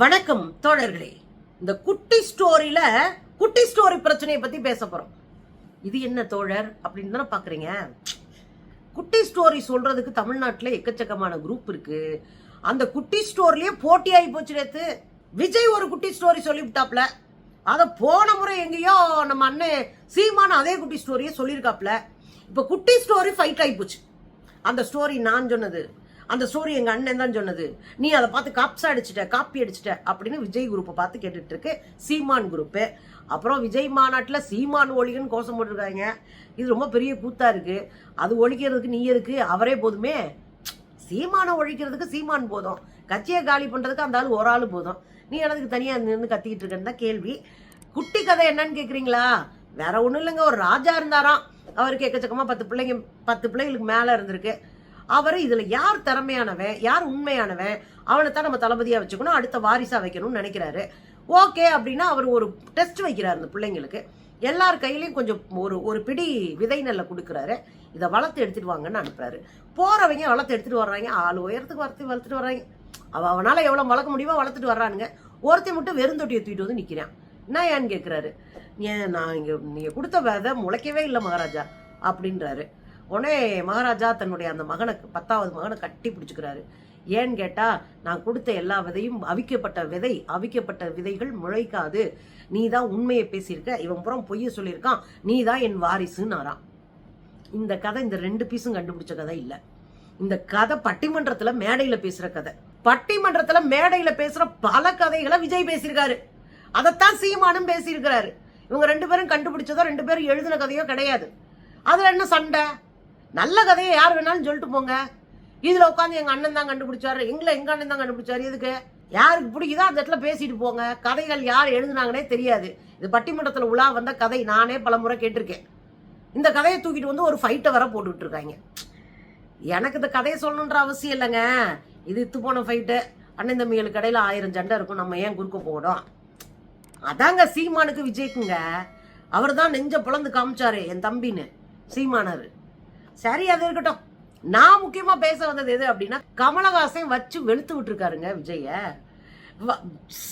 வணக்கம் தோழர்களே. இந்த குட்டி ஸ்டோரியில குட்டி ஸ்டோரி பிரச்சனையை பத்தி பேச போறோம். இது என்ன தோழர் அப்படின்னு தானே பாக்குறீங்க? குட்டி ஸ்டோரி சொல்றதுக்கு தமிழ்நாட்டில் எக்கச்சக்கமான குரூப் இருக்கு. அந்த குட்டி ஸ்டோரிலேயே போட்டி ஆகி போச்சு நேத்து. விஜய் ஒரு குட்டி ஸ்டோரி சொல்லிவிட்டாப்ல. அதை போன முறை எங்கேயோ நம்ம அண்ணன் சீமான அதே குட்டி ஸ்டோரியை சொல்லியிருக்காப்ல. இப்போ குட்டி ஸ்டோரி ஃபைட் ஆகி போச்சு. அந்த ஸ்டோரி நான் சொன்னது. அந்த ஸ்டோரி எங்க அண்ணன் தான் சொன்னது. நீ அதை பார்த்து காப்ஸ் அடிச்சிட்ட காப்பி அடிச்சிட்ட அப்படின்னு விஜய் குரூப்பை பார்த்து கேட்டுட்டு இருக்கு. சீமான் குரூப்பு. அப்புறம் விஜய் மாநாட்டில் சீமான் ஒழிகன்னு கோஷம் போட்டிருக்காங்க. இது ரொம்ப பெரிய கூத்தா இருக்கு. அது ஒழிக்கிறதுக்கு நீ இருக்கு அவரே போதுமே. சீமானை ஒழிக்கிறதுக்கு சீமான் போதும். கட்சியை காலி பண்றதுக்கு அந்த ஆள் ஒரு ஆள் போதும். நீ எனக்கு தனியா நின்று கத்திக்கிட்டு இருக்கேன்னு தான் கேள்வி. குட்டி கதை என்னன்னு கேக்குறீங்களா? வேற ஒண்ணும் இல்லைங்க. ஒரு ராஜா இருந்தாராம். அவருக்கு எக்கச்சக்கமா பத்து பிள்ளைங்க பத்து பிள்ளைங்களுக்கு மேல இருந்திருக்கு. அவர் இதுல யார் திறமையானவன் யார் உண்மையானவன் அவனை தான் நம்ம தளபதியா வச்சுக்கணும் அடுத்த வாரிசா வைக்கணும்னு நினைக்கிறாரு. ஓகே அப்படின்னா அவர் ஒரு டெஸ்ட் வைக்கிறார் அந்த பிள்ளைங்களுக்கு. எல்லார் கையிலையும் கொஞ்சம் ஒரு ஒரு பிடி விதை நெல்லை கொடுக்குறாரு. இதை வளர்த்து எடுத்துட்டு வாங்கன்னு அனுப்புறாரு. போறவங்க வளர்த்து எடுத்துட்டு வர்றாங்க. ஆள் உயரத்துக்கு வளர்த்து வளர்த்துட்டு வர்றாங்க. அவ அவனால எவ்வளவு வளர்க்க முடியுமோ வளர்த்துட்டு வர்றானுங்க. ஒருத்தன் மட்டும் வெறுந்தொட்டியை தூக்கிட்டு வந்து நிக்கிறான். என்ன ஏன்னு கேட்குறாரு ஏன் நான் இங்க நீங்க கொடுத்த விதை முளைக்கவே இல்லை மகாராஜா அப்படின்றாரு. உடனே மகாராஜா தன்னுடைய அந்த மகனை பத்தாவது மகனை கட்டி பிடிச்சிக்கிறாரு. ஏன்னு கேட்டால் நான் கொடுத்த எல்லா விதையும் அவிக்கப்பட்ட விதை அவிக்கப்பட்ட விதைகள் முளைக்காது. நீ தான் உண்மையை பேசியிருக்க இவன் புறம் பொய்ய சொல்லியிருக்கான் நீ தான் என் வாரிசுன்னாராம் இந்த கதை இந்த ரெண்டு பீஸும் கண்டுபிடிச்ச கதை இல்லை. இந்த கதை பட்டிமன்றத்தில் மேடையில் பேசுகிற கதை. பட்டிமன்றத்தில் மேடையில் பேசுகிற பல கதைகளை விஜய் பேசியிருக்காரு. அதைத்தான் சீமானும் பேசியிருக்கிறாரு. இவங்க ரெண்டு பேரும் கண்டுபிடிச்சதோ ரெண்டு பேரும் எழுதின கதையோ கிடையாது. அதில் என்ன சண்டை? நல்ல கதையை யார் வேணாலும் சொல்லிட்டு போங்க. இதில் உட்காந்து எங்கள் அண்ணன் தான் கண்டுபிடிச்சாரு எங்களை எங்கள் அண்ணன் தான் கண்டுபிடிச்சாரு எதுக்கு? யாருக்கு பிடிக்குதோ அந்த இடத்துல பேசிட்டு போங்க. கதைகள் யார் எழுதுனாங்கன்னே தெரியாது. இது பட்டிமன்றத்தில் உலா வந்த கதை. நானே பல முறை கேட்டிருக்கேன். இந்த கதையை தூக்கிட்டு வந்து ஒரு ஃபைட்டை வர போட்டுக்கிட்டு இருக்காங்க. எனக்கு இந்த கதையை சொல்லணுன்ற அவசியம் இல்லைங்க. இது இத்து போன ஃபைட்டு அண்ணன் தம்பிகளுக்கு இடையில ஆயிரம் சண்டை இருக்கும். நம்ம ஏன் குறுக்க போகணும் அதாங்க சீமானுக்கு விஜய்க்குங்க. அவர் தான் நெஞ்ச பிளந்து காமிச்சாரு என் தம்பின்னு. சீமானாரு சரி அது இருக்கட்டும். நான் முக்கியமா பேச வந்தது எது அப்படின்னா கமலஹாசன் வச்சு வெளுத்து விட்டுருக்காருங்க விஜய. வ-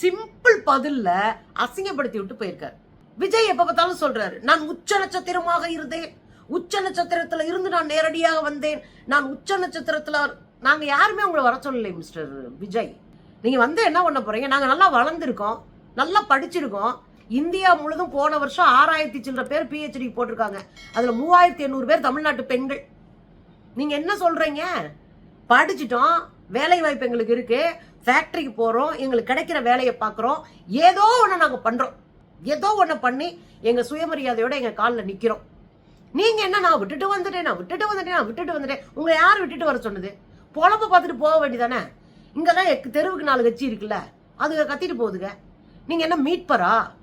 சிம்பிள் பதில்ல அசிங்கப்படுத்தி விட்டு போயிருக்காரு. விஜய் எப்ப பார்த்தாலும் சொல்றாரு நான் உச்ச நட்சத்திரமாக இருந்தேன். உச்ச நட்சத்திரத்துல இருந்து நான் நேரடியாக வந்தேன். நான் உச்ச நட்சத்திரத்துல நாங்க யாருமே உங்களை வர சொல்லலை மிஸ்டர் விஜய். நீங்க வந்து என்ன பண்ண போறீங்க? நாங்க நல்லா வளர்ந்துருக்கோம் நல்லா படிச்சிருக்கோம். இந்தியா முழுதும் போன வருஷம் ஆறாயிரத்தி சில்லற பேர் பிஹெச்டி போட்டிருக்காங்க. அதுல மூவாயிரத்தி எண்ணூறு பேர் தமிழ்நாட்டு பெண்கள். நீங்க என்ன சொல்றீங்க? படிச்சிட்டோம் வேலை வாய்ப்பு எங்களுக்கு இருக்கு ஃபேக்டரிக்கு போறோம் எங்களுக்கு கிடைக்கிற வேலையை பார்க்குறோம். ஏதோ ஒன்று நாங்கள் பண்றோம். ஏதோ ஒன்று பண்ணி எங்க சுயமரியாதையோட எங்க காலில் நிற்கிறோம் நீங்க என்ன நான் விட்டுட்டு வந்துட்டேன் நான் விட்டுட்டு வந்துட்டேன் நான் விட்டுட்டு வந்துட்டேன். உங்களை யார் விட்டுட்டு வர சொன்னது? பொழப்ப பார்த்துட்டு போக வேண்டியதானே? இங்கெல்லாம் எக்கு- தெருவுக்கு நாலு கட்சி இருக்குல்ல. அதுங்க கத்திட்டு போகுதுங்க. நீங்க என்ன மீட்பரா?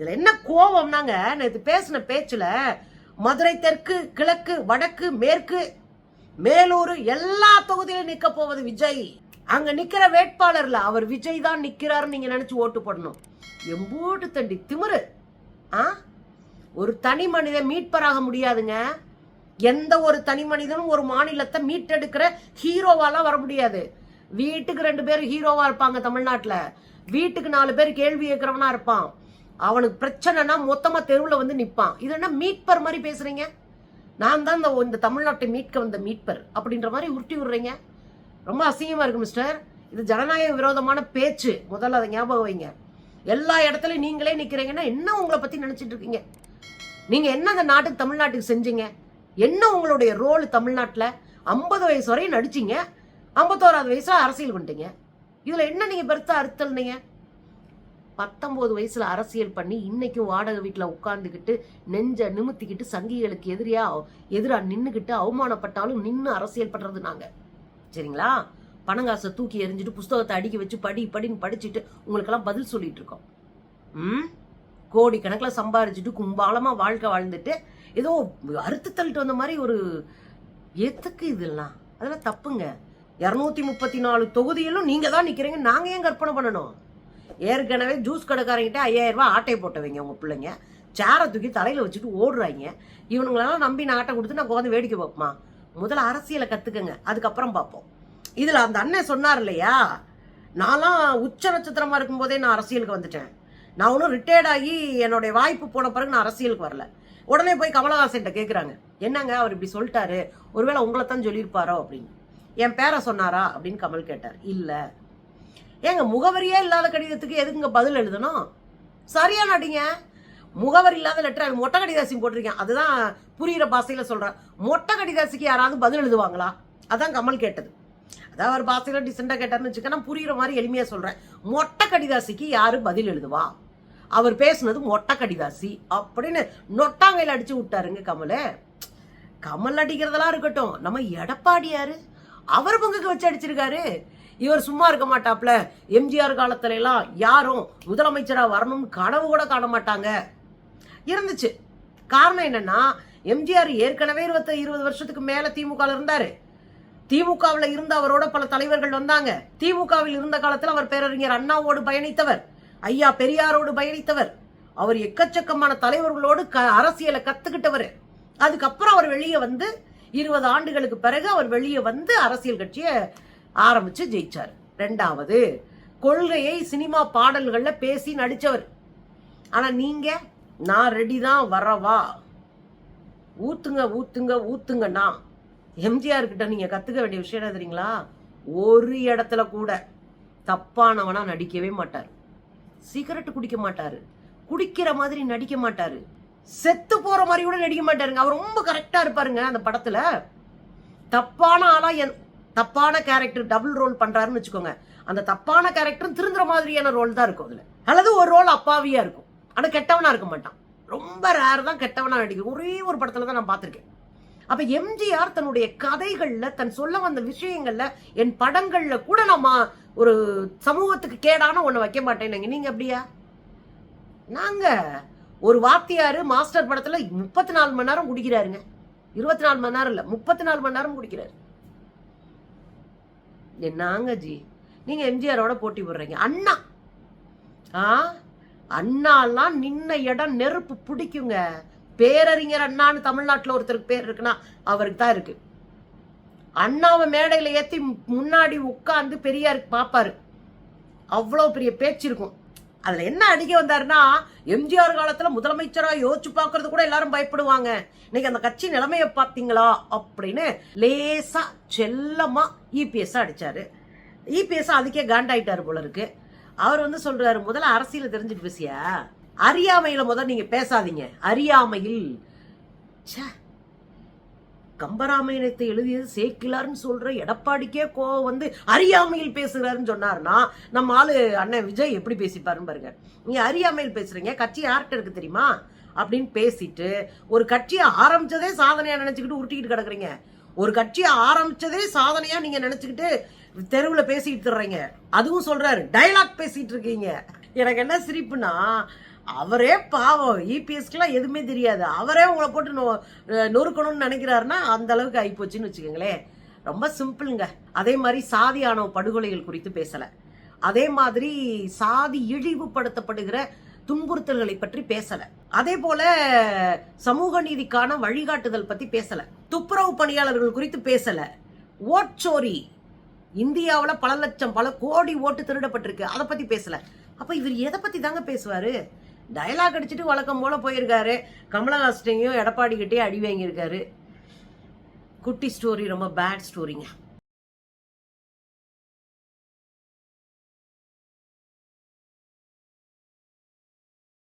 இதில் என்ன கோபம்னாங்க? நேற்று பேசின பேச்சில் மதுரை தெற்கு கிழக்கு வடக்கு மேற்கு மேலூர் எல்லா தொகுதியிலும் நிற்க போவது விஜய். அங்க நிக்கிற வேட்பாளர்ல அவர் விஜய் தான் நிக்கிறாருன்னு நீங்க நினைச்சு ஓட்டு போடணும். எம்பூட்டு தண்டி திமிரு. ஆ? ஒரு தனி மனிதன் மீட்பராக முடியாதுங்க. எந்த ஒரு தனி மனிதனும் ஒரு மாநிலத்தை மீட்டெடுக்கிற ஹீரோவாலாம் வர முடியாது. வீட்டுக்கு ரெண்டு பேர் ஹீரோவா இருப்பாங்க தமிழ்நாட்டில். வீட்டுக்கு நாலு பேர் கேள்வி கேட்கறவனா இருப்பான். அவனுக்கு பிரச்சனைனா மொத்தமா தெருவில் வந்து நிற்பான் இது என்ன மீட்பர் மாதிரி பேசுறீங்க? நான் தான் இந்த இந்த தமிழ்நாட்டை மீட்க வந்த மீட்பர் அப்படின்ற மாதிரி உருட்டி விடுறீங்க. ரொம்ப அசிங்கமா இருக்கு மிஸ்டர் இது ஜனநாயக விரோதமான பேச்சு. முதல்ல அதை ஞாபகம் வைங்க. எல்லா இடத்துலையும் நீங்களே நிக்கிறீங்கன்னா என்ன உங்களை பத்தி நினைச்சிட்டு இருக்கீங்க? நீங்க என்ன அந்த நாட்டுக்கு தமிழ்நாட்டுக்கு செஞ்சீங்க? என்ன உங்களுடைய ரோல் தமிழ்நாட்டில்? ஐம்பது வயசு வரையும் நடிச்சீங்க. ஐம்பத்தோராது வயசுல அரசியல் பண்ணிட்டீங்க. இதுல என்ன நீங்க அறுத்தல் அறுத்தல்னீங்க? பத்தொம்போது வயசுல அரசியல் பண்ணி இன்னைக்கும் வாடகை வீட்டுல உட்காந்துக்கிட்டு நெஞ்ச நிமித்திக்கிட்டு சங்கிகளுக்கு எதிரியா எதிரா நின்றுக்கிட்டு அவமானப்பட்டாலும் நின்று அரசியல் பண்றது நாங்க. சரிங்களா? பணங்காசை தூக்கி எறிஞ்சிட்டு புஸ்தகத்தை அடுக்கி வச்சு படி படின்னு படிச்சுட்டு உங்களுக்கெல்லாம் பதில் சொல்லிட்டு இருக்கோம். ம்? கோடி கணக்கில் சம்பாரிச்சுட்டு கும்பாலமாக வாழ்க்கை வாழ்ந்துட்டு ஏதோ அறுத்து தள்ளிட்டு வந்த மாதிரி ஒரு எதுக்கு இதெல்லாம்? அதெல்லாம் தப்புங்க. இரநூத்தி முப்பத்தி நாலு தொகுதியிலும் நீங்கள் தான் நிற்கிறீங்க நாங்கள் ஏன் கற்பனை பண்ணணும்? ஏற்கனவே ஜூஸ் கடைக்காரங்கிட்ட ஐயாயிரம் ரூபாய் ஆட்டை போட்டவங்க உங்க பிள்ளைங்க. சேரை தூக்கி தலையில வச்சுட்டு ஓடுறாங்க. இவனுங்களெல்லாம் நம்பி நான் ஆட்டை கொடுத்து நான் உட்காந்து வேடிக்கை பார்ப்போமா? முதல்ல அரசியலை கத்துக்கங்க. அதுக்கப்புறம் பார்ப்போம். இதுல அந்த அண்ணன் சொன்னார் இல்லையா? நான்லாம் உச்ச நட்சத்திரமா இருக்கும்போதே நான் அரசியலுக்கு வந்துட்டேன். நான் ஒன்றும் ரிட்டையர்ட் ஆகி என்னுடைய வாய்ப்பு போன பிறகு நான் அரசியலுக்கு வரல. உடனே போய் கமலஹாசன்கிட்ட கேட்குறாங்க என்னங்க அவர் இப்படி சொல்லிட்டாரு? ஒருவேளை உங்களை தான் சொல்லியிருப்பாரோ அப்படின்னு. என் பேரை சொன்னாரா அப்படின்னு கமல் கேட்டார். இல்லை. ஏங்க முகவரியே இல்லாத கடிதத்துக்கு எதுக்குங்க பதில் எழுதணும்? சரியா நாட்டிங்க முகவரி இல்லாத லெட்டர் மொட்டை கடிதாசி போட்டிருக்கேன். அதுதான் புரிகிற பாசையில் சொல்கிறேன் மொட்டை கடிதாசிக்கு யாராவது பதில் எழுதுவாங்களா? அதான் கமல் கேட்டது. அதான் அவர் பாசையில் டிசெண்டாக கேட்டார்னு வச்சுக்க நான் புரியுற மாதிரி எளிமையாக சொல்கிறேன் மொட்டை கடிதாசிக்கு யார் பதில் எழுதுவா? அவர் பேசுனது மொட்டை கடிதாசி அப்படின்னு நொட்டாங்கையில் அடிச்சு விட்டாருங்க கமலை. கமல் அடிக்கிறதெல்லாம் இருக்கட்டும். நம்ம எடப்பாடியாரு அவர் பங்குக்கு வச்சு அடிச்சிருக்காரு. இவர் சும்மா இருக்க மாட்டாப்ல. எம்ஜிஆர் காலத்துல எல்லாம் யாரும் முதலமைச்சரா வரணும்னு கனவு கூட காண மாட்டாங்க. இருந்துச்சு. காரணம் என்னன்னா எம்ஜிஆர் ஏற்கனவே இருபத்தி இருபது வருஷத்துக்கு மேல திமுக இருந்தாரு. திமுகவில் இருந்த அவரோட பல தலைவர்கள் வந்தாங்க. திமுகவில் இருந்த காலத்தில் அவர் பேரறிஞர் அண்ணாவோடு பயணித்தவர். ஐயா பெரியாரோடு பயணித்தவர். அவர் எக்கச்சக்கமான தலைவர்களோடு க அரசியலை கத்துக்கிட்டவர். அதுக்கப்புறம் அவர் வெளியே வந்து இருபது ஆண்டுகளுக்கு பிறகு அவர் வெளியே வந்து அரசியல் கட்சியை ஆரம்பிச்சு ஜெயிச்சார். ரெண்டாவது கொள்கையை சினிமா பாடல்கள்ல பேசி நடிச்சவர். ஆனா நீங்க நான் ரெடி தான் வரவா? ஊத்துங்க ஊத்துங்க ஊத்துங்கண்ணா எம்ஜிஆர் கிட்ட நீங்க கத்துக்க வேண்டிய விஷயம் என்ன தெரியுங்களா? ஒரு இடத்துல கூட தப்பானவனா நடிக்கவே மாட்டார். சிகரெட் குடிக்க மாட்டாரு. குடிக்கிற மாதிரி நடிக்க மாட்டாரு. செத்து போற மாதிரி கூட நடிக்க மாட்டாருங்க. அவர் ரொம்ப கரெக்டா இருப்பாருங்க அந்த படத்துல. தப்பான ஆளா என் தப்பான கேரக்டர் டபுள் ரோல் பண்ணுறாருன்னு வச்சுக்கோங்க. அந்த தப்பான கேரக்டரும் திருந்துற மாதிரியான ரோல் தான் இருக்கும் அதில். அல்லது ஒரு ரோல் அப்பாவியாக இருக்கும். ஆனால் கெட்டவனாக இருக்க மாட்டான். ரொம்ப ரேர் தான் கெட்டவனாக நடிக்கும் ஒரே ஒரு படத்தில் தான் நான் பார்த்துருக்கேன். அப்போ எம்ஜிஆர் தன்னுடைய கதைகளில் தன் சொல்ல வந்த விஷயங்களில் என் படங்களில் கூட நம்ம ஒரு சமூகத்துக்கு கேடான ஒன்று வைக்க மாட்டேன். நீங்கள் அப்படியா? நாங்கள் ஒரு வாத்தியார் மாஸ்டர் படத்தில் முப்பத்தி நாலு மணி நேரம் குடிக்கிறாருங்க. இருபத்தி நாலு மணி நேரம் இல்லை முப்பத்தி நாலு மணி நேரம் குடிக்கிறாரு. என்னங்க ஜி. நீங்கள் எம்ஜிஆரோட போட்டி போடுறீங்க. அண்ணா. ஆ? அண்ணாலாம் நின்ன இடம் நெருப்பு பிடிக்குங்க. பேரறிஞர் அண்ணான்னு தமிழ்நாட்டில் ஒருத்தருக்கு பேர் இருக்குன்னா அவருக்கு தான் இருக்கு. அண்ணாவை மேடையில் ஏற்றி முன்னாடி உட்காந்து பெரியாருக்கு பார்ப்பாரு அவ்வளோ பெரிய பேச்சு இருக்கும். அதுல என்ன அடிக்க வந்தாருன்னா எம்ஜிஆர் காலத்துல முதலமைச்சரா யோசிச்சு பாக்குறது கூட எல்லாரும் பயப்படுவாங்க. இன்னைக்கு அந்த கட்சி நிலைமைய பாத்தீங்களா அப்படின்னு லேசா செல்லமா இபிஎஸ் அடிச்சாரு. இபிஎஸ் அதுக்கே காண்டாயிட்டாரு போல இருக்கு. அவர் வந்து சொல்றாரு முதல்ல அரசியல தெரிஞ்சுட்டு பேசியா? அறியாமையில முதல்ல நீங்க பேசாதீங்க. அறியாமையில். ச்சே. கம்பராமாயணத்தை எழுதியது சேக்கிலார்னு சொல்ற எடப்பாடிக்கே கோவம் வந்து அறியாமையில் பேசுகிறாருன்னு சொன்னாருன்னா நம்ம ஆளு அண்ணன் விஜய் எப்படி பேசிப்பாருன்னு பாருங்க. நீங்க அறியாமையில் பேசுறீங்க கட்சி யார்கிட்ட இருக்கு தெரியுமா? அப்படின்னு பேசிட்டு ஒரு கட்சியை ஆரம்பிச்சதே சாதனையா நினைச்சுக்கிட்டு உருட்டிக்கிட்டு கிடக்குறீங்க. ஒரு கட்சியை ஆரம்பிச்சதே சாதனையா நீங்க நினைச்சுக்கிட்டு தெருவில் பேசிட்டு தர்றீங்க அதுவும் சொல்றாரு டயலாக் பேசிட்டு இருக்கீங்க. எனக்கு என்ன சிரிப்புனா அவரே பாவம். E இபிஎஸ்க்குலாம் எதுவுமே தெரியாது. அவரே உங்களை போட்டு நொ நொறுக்கணும்னு நினைக்கிறாருன்னா அந்த அளவுக்கு ஆகிப்போச்சுன்னு வச்சுக்கோங்களேன். ரொம்ப சிம்பிளுங்க. அதே மாதிரி சாதி படுகொலைகள் குறித்து பேசலை. அதே மாதிரி சாதி இழிவுபடுத்தப்படுகிற துன்புறுத்தல்களை பற்றி பேசல. அதே போல சமூக நீதிக்கான வழிகாட்டுதல் பத்தி பேசல. துப்புரவு பணியாளர்கள் குறித்து பேசல. ஓட்சோரி இந்தியாவில் பல லட்சம் பல கோடி ஓட்டு திருடப்பட்டிருக்கு. அதை பத்தி பேசல. அப்ப இவர் எதை பத்தி தாங்க பேசுவாரு? டயலாக் அடிச்சுட்டு வழக்கம் போல போயிருக்காரு. கமலஹாசனையும் எடப்பாடி கிட்டே அடி வாங்கியிருக்காரு. குட்டி ஸ்டோரி ரொம்ப பேட் ஸ்டோரிங்க